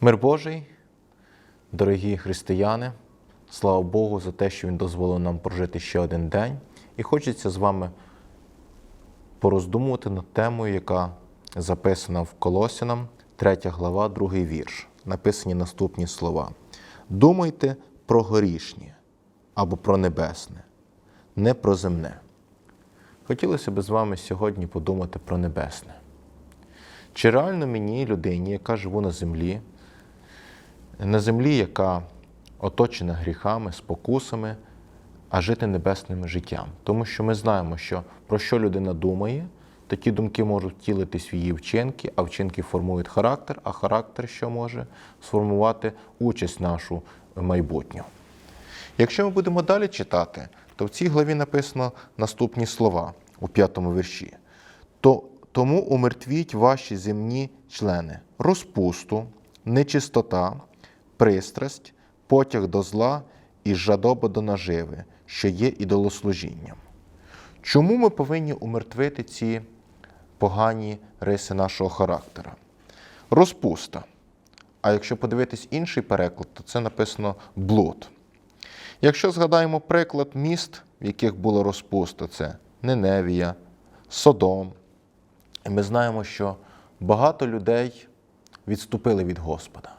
Мир Божий, дорогі християни, слава Богу за те, що Він дозволив нам прожити ще один день. І хочеться з вами пороздумувати над темою, яка записана в Колосянам, 3 глава, 2 вірш. Написані наступні слова. Думайте про горішнє або про небесне, не про земне. Хотілося б з вами сьогодні подумати про небесне. Чи реально мені, людині, яка живу на землі, на землі, яка оточена гріхами, спокусами, а жити небесним життям? Тому що ми знаємо, що про що людина думає, то ті думки можуть втілитись в її вчинки, а вчинки формують характер, а характер що може сформувати участь нашу майбутню. Якщо ми будемо далі читати, то в цій главі написано наступні слова у п'ятому вірші. То, тому умертвіть ваші земні члени, розпусту, нечистота, пристрасть, потяг до зла і жадоба до наживи, що є ідолослужінням. Чому ми повинні умертвити ці погані риси нашого характера? Розпуста. А якщо подивитись інший переклад, то це написано блуд. Якщо згадаємо приклад міст, в яких було розпусто, це Неневія, Содом, і ми знаємо, що багато людей відступили від Господа.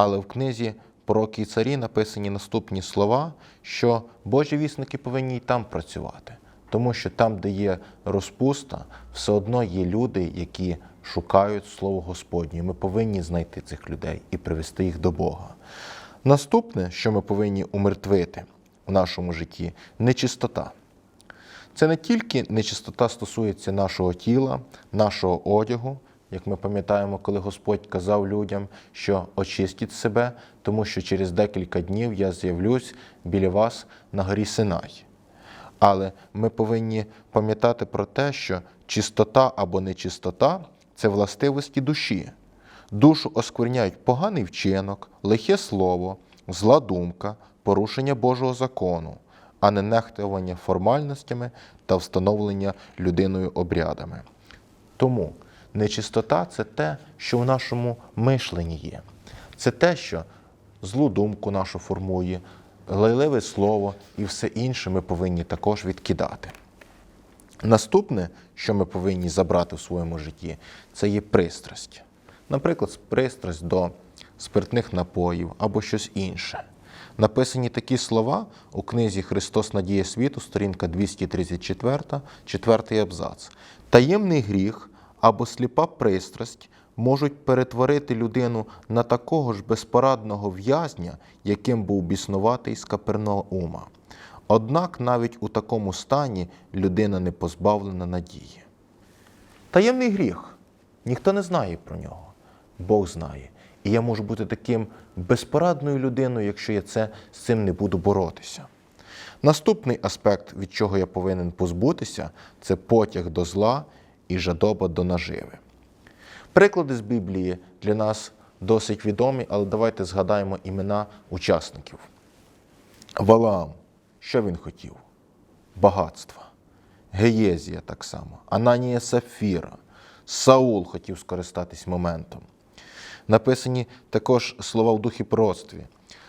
Але в книзі Пророки і царі написані наступні слова, що Божі вісники повинні й там працювати, тому що там, де є розпуста, все одно є люди, які шукають Слово Господнє. Ми повинні знайти цих людей і привести їх до Бога. Наступне, що ми повинні умертвити в нашому житті, нечистота. Це не тільки нечистота стосується нашого тіла, нашого одягу, як ми пам'ятаємо, коли Господь казав людям, що очистіть себе, тому що через декілька днів я з'явлюсь біля вас на горі Синай. Але ми повинні пам'ятати про те, що чистота або нечистота це властивості душі. Душу оскверняють поганий вчинок, лихе слово, зла думка, порушення Божого закону, а не нехтування формальностями та встановлення людиною обрядами. Тому нечистота це те, що в нашому мишленні є. Це те, що злу думку нашу формує, лайливе слово і все інше ми повинні також відкидати. Наступне, що ми повинні забрати в своєму житті, це є пристрасть. Наприклад, пристрасть до спиртних напоїв або щось інше. Написані такі слова у книзі Христос Надія світу, сторінка 234, 4 абзац. Таємний гріх або сліпа пристрасть можуть перетворити людину на такого ж безпорадного в'язня, яким був біснуватий з Капернаума. Однак навіть у такому стані людина не позбавлена надії. Таємний гріх. Ніхто не знає про нього. Бог знає. І я можу бути таким безпорадною людиною, якщо я це, з цим не буду боротися. Наступний аспект, від чого я повинен позбутися, це потяг до зла і жадоба до наживи. Приклади з Біблії для нас досить відомі, але давайте згадаємо імена учасників. Валаам, що він хотів? Багатства. Геєзія так само, Ананія Сафіра, Саул хотів скористатись моментом. Написані також слова в духі пророцтві.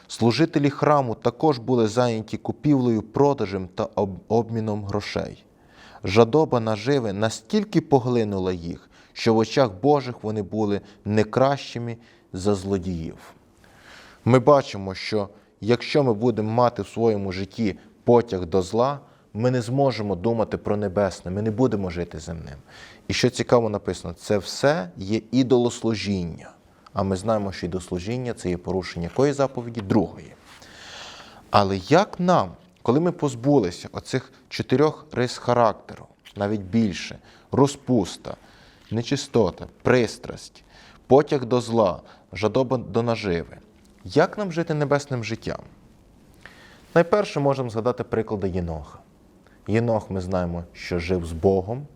Служителі храму також були зайняті купівлею, продажем та обміном грошей. Жадоба наживи настільки поглинула їх, що в очах Божих вони були не кращими за злодіїв. Ми бачимо, що якщо ми будемо мати в своєму житті потяг до зла, ми не зможемо думати про небесне, ми не будемо жити земним. І що цікаво написано, це все є ідолослужіння. А ми знаємо, що ідолослужіння це є порушення якої заповіді? Другої. Але як нам, коли ми позбулися оцих чотирьох рис характеру, навіть більше, розпуста, нечистота, пристрасть, потяг до зла, жадоба до наживи, як нам жити небесним життям? Найперше можемо згадати приклади Єноха. Єнох, ми знаємо, що жив з Богом,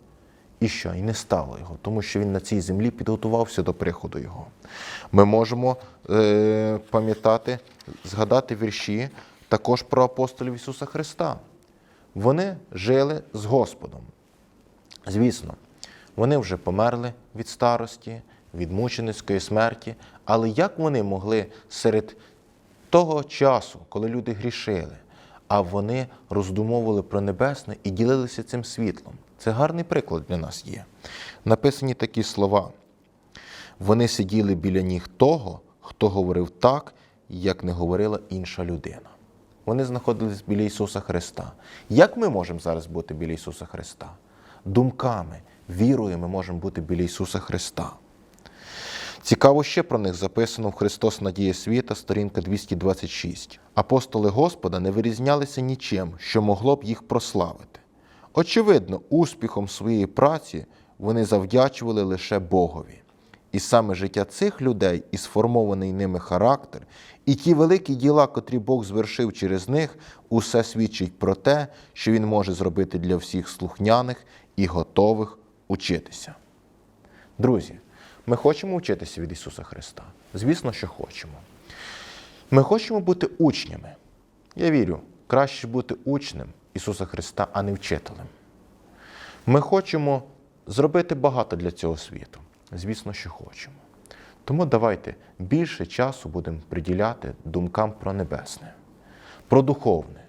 і що? І не стало його, тому що він на цій землі підготувався до приходу його. Ми можемо е, пам'ятати, згадати вірші також про апостолів Ісуса Христа. Вони жили з Господом. Звісно, вони вже померли від старості, від мученицької смерті. Але як вони могли серед того часу, коли люди грішили, а вони роздумовували про небесне і ділилися цим світлом? Це гарний приклад для нас є. Написані такі слова. Вони сиділи біля ніг того, хто говорив так, як не говорила інша людина. Вони знаходились біля Ісуса Христа. Як ми можемо зараз бути біля Ісуса Христа? Думками, вірою ми можемо бути біля Ісуса Христа. Цікаво ще про них записано в Христос Надія світа, сторінка 226. Апостоли Господа не вирізнялися нічим, що могло б їх прославити. Очевидно, успіхом своєї праці вони завдячували лише Богові. І саме життя цих людей і сформований ними характер, і ті великі діла, котрі Бог звершив через них, усе свідчить про те, що Він може зробити для всіх слухняних і готових учитися. Друзі, ми хочемо вчитися від Ісуса Христа. Звісно, що хочемо. Ми хочемо бути учнями. Я вірю, краще бути учнем Ісуса Христа, а не вчителем. Ми хочемо зробити багато для цього світу. Звісно, що хочемо. Тому давайте більше часу будемо приділяти думкам про небесне, про духовне.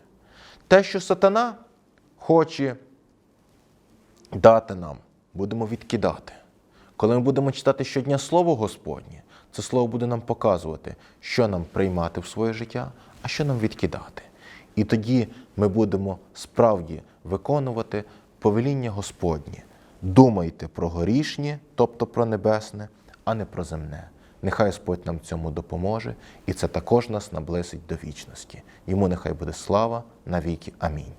Те, що сатана хоче дати нам, будемо відкидати. Коли ми будемо читати щодня Слово Господнє, це слово буде нам показувати, що нам приймати в своє життя, а що нам відкидати. І тоді ми будемо справді виконувати повеління Господнє. Думайте про горішнє, тобто про небесне, а не про земне. Нехай Господь нам цьому допоможе, і це також нас наблизить до вічності. Йому нехай буде слава навіки. Амінь.